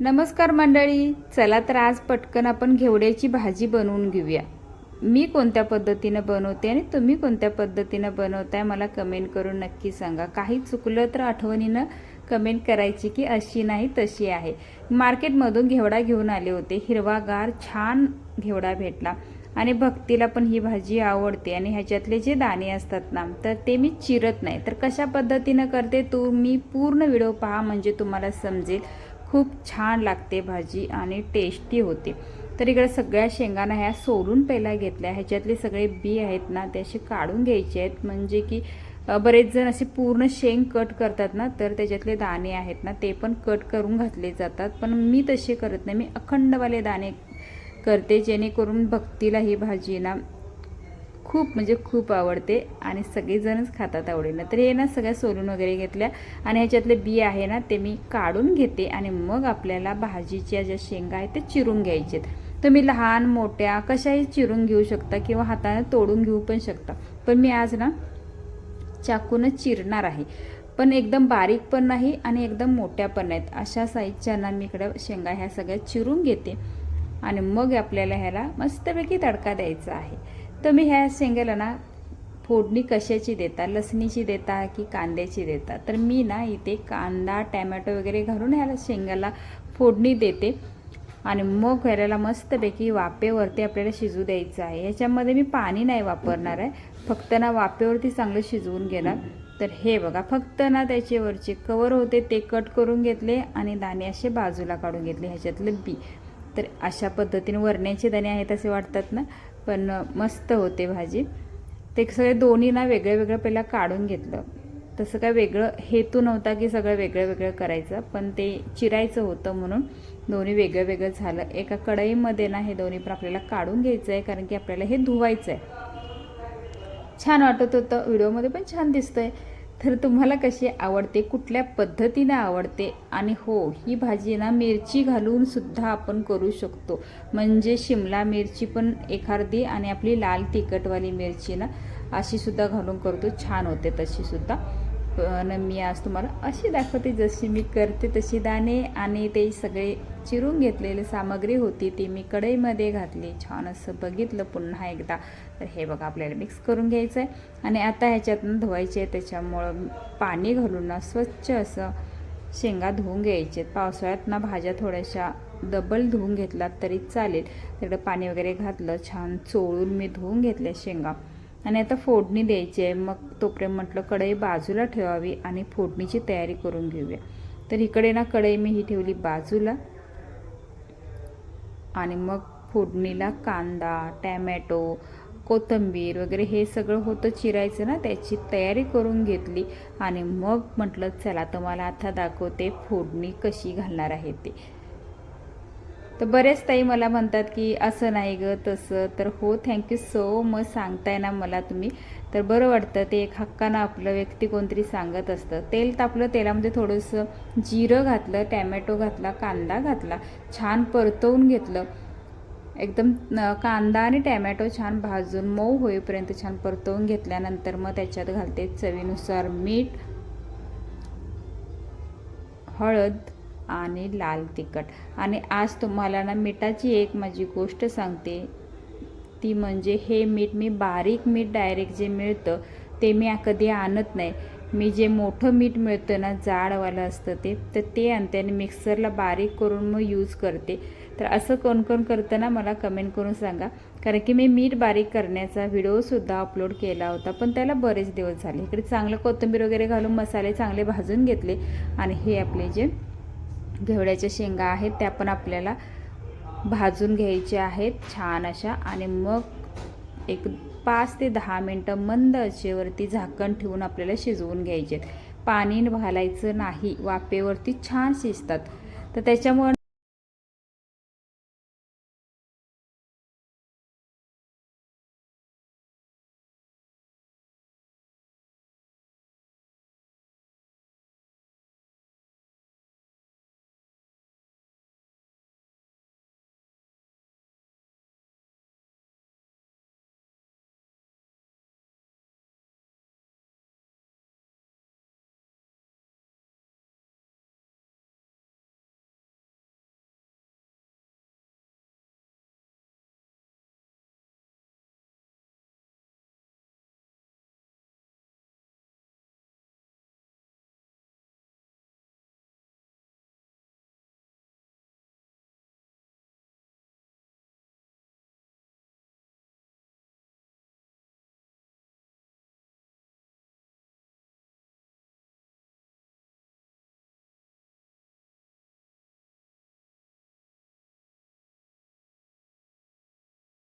नमस्कार मंडळी चला तर आज पटकन आपण घेवड्याची भाजी बनवून घेऊया. मी कोणत्या पद्धतीनं बनवते आणि तुम्ही कोणत्या पद्धतीनं बनवताय मला कमेंट करून नक्की सांगा. काही चुकलं तर आठवणीनं कमेंट करायची की अशी नाही तशी आहे. मार्केटमधून घेवडा घेऊन आले होते. हिरवागार छान घेवडा भेटला. आणि भक्तीला पण ही भाजी आवडते. आणि ह्याच्यातले जे दाणे असतात ना तर ते मी चिरत नाही. तर कशा पद्धतीनं करते तुम्ही पूर्ण व्हिडिओ पहा म्हणजे तुम्हाला समजेल. खूप छान लागते भाजी आणि टेस्टी होते. तर इकडे सगळ्या शेंगांना ह्या सोलून पहिला घेतल्या. ह्याच्यातले सगळे बी आहेत ना ते असे काढून घ्यायचे आहेत. म्हणजे की बरेच जण असे पूर्ण शेंग कट करतात ना तर त्याच्यातले दाणे आहेत ना ते पण कट करून घातले जातात. पण मी तसे करत नाही. मी अखंडवाले दाणे करते जेणेकरून भक्तीला ही भाजी ना खूप म्हणजे खूप आवडते आणि सगळेजणच खातात आवडीनं. तर हे ना सगळ्या सोलून वगैरे घेतल्या आणि ह्याच्यातले बी आहे ना ते मी काढून घेते आणि मग आपल्याला भाजीच्या ज्या शेंगा आहेत ते चिरून घ्यायचेत. तुम्ही लहान मोठ्या कशाही चिरून घेऊ शकता किंवा हाताने तोडून घेऊ पण शकता. पण मी आज ना चाकूनच चिरणार आहे. पण एकदम बारीक पण नाही आणि एकदम मोठ्या पण नाहीत. अशा साईजच्या ना मी इकडं शेंगा ह्या सगळ्या चिरून घेते आणि मग आपल्याला ह्याला मस्तपैकी तडका द्यायचा आहे. तुम्ही ह्या शेंगाला ना फोडणी कशाची देता लसणीची देता की कांद्याची देता तर मी ना इथे कांदा टॅमॅटो वगैरे घालून ह्याला शेंगाला फोडणी देते. आणि मग ह्याला मस्तपैकी वाफेवरती आपल्याला शिजू द्यायचं आहे. ह्याच्यामध्ये मी पाणी नाही वापरणार आहे. फक्त ना वाफेवरती चांगलं शिजवून घेणार. तर हे बघा फक्त ना त्याच्यावरचे कवर होते ते कट करून घेतले आणि दाणे असे बाजूला काढून घेतले ह्याच्यातले बी. तर अशा पद्धतीने वरण्याचे दाणे आहेत असे वाटतात ना? पण मस्त होते भाजी. ते सगळे दोन्ही ना वेगळं वेगळं पहिला काढून घेतलं. तसं काय वेगळं हेतू नव्हता की सगळं वेगळं वेगळं करायचं पण ते चिरायचं होतं म्हणून दोन्ही वेगळं वेगळं झालं. एका कढईमध्ये ना हे दोन्ही पण आपल्याला काढून घ्यायचं आहे कारण की आपल्याला हे धुवायचं आहे छान वाटत होतं. व्हिडिओमध्ये पण छान दिसतं आहे तर तुम्हाला कशी आवडते कुठल्या पद्धतीनं आवडते? आणि हो ही भाजी ना मिरची घालून सुद्धा आपण करू शकतो. म्हणजे शिमला मिरची पण एखादी आणि आपली लाल तिखटवाली मिरची ना अशी सुद्धा घालून करतो. छान होते तशी सुद्धा. पण मी आज तुम्हाला अशी दाखवते जशी मी करते तशी दाणे आणि ते सगळे चिरून घेतलेली सामग्री होती ती मी कढईमध्ये घातली. छान असं बघितलं पुन्हा एकदा. तर हे बघा आपल्याला मिक्स करून घ्यायचं आहे आणि आता ह्याच्यातनं धुवायचे आहे त्याच्यामुळं पाणी घालून ना स्वच्छ असं शेंगा धुवून घ्यायचे पावसाळ्यात ना भाज्या थोड्याशा डबल धुवून घेतलात तरी चालेल. तिकडं पाणी वगैरे घातलं छान चोळून मी धुवून घेतल्या शेंगा. आणि आता फोडणी द्यायची आहे. मग तोपर्यंत म्हटलं कढई बाजूला ठेवावी आणि फोडणीची तयारी करून घेऊया. तर इकडे ना कढई मी ही ठेवली बाजूला. आणि मग फोडणीला कांदा टॅमॅटो कोथिंबीर वगैरे हे सगळं होतं चिरायचं ना त्याची तयारी करून घेतली. आणि मग म्हटलं चला तुम्हाला आता दाखवते फोडणी कशी घालणार आहे ते. तर बरेच ताई मला म्हणतात की असं नाही गं तसं. तर हो थँक्यू सो मच सांगताय ना मला तुम्ही. तर बरं वाटतं ते एक हक्कानं आपलं व्यक्ती कोणतरी सांगत असतं. तेल तापलं तेलामध्ये थोडंसं जिरं घातलं टॅमॅटो घातला कांदा घातला छान परतवून घेतलं. एकदम कांदा आणि टॅमॅटो छान भाजून मऊ होईपर्यंत छान परतवून घेतल्यानंतर मग त्याच्यात घालते चवीनुसार मीठ हळद आणि लाल तिखट. आणि आज तुम्हाला ना मिठाची एक माझी गोष्ट सांगते. ती म्हणजे हे मीठ मी बारीक मीठ डायरेक्ट जे मिळतं ते मी कधी आणत नाही. मी जे मोठं मीठ मिळतं ना जाडवालं असतं ते तर ते आणते आणि मिक्सरला बारीक करून मग यूज करते. तर असं कोण कोण करतं ना मला कमेंट करून सांगा. कारण की मी मीठ बारीक करण्याचा व्हिडिओसुद्धा अपलोड केला होता पण त्याला बरेच दिवस झाले. इकडे चांगलं कोथिंबीर वगैरे घालून मसाले चांगले भाजून घेतले. आणि हे आपले जे घेवड्याच्या शेंगा आहेत त्या पण आपल्याला भाजून घ्यायच्या आहेत छान अशा. आणि मग एक पाच ते दहा मिनटं मंद अशेवरती झाकण ठेवून आपल्याला शिजवून घ्यायचे आहेत. पाणी घालायचं नाही वाफेवरती छान शिजतात. तर त्याच्यामुळं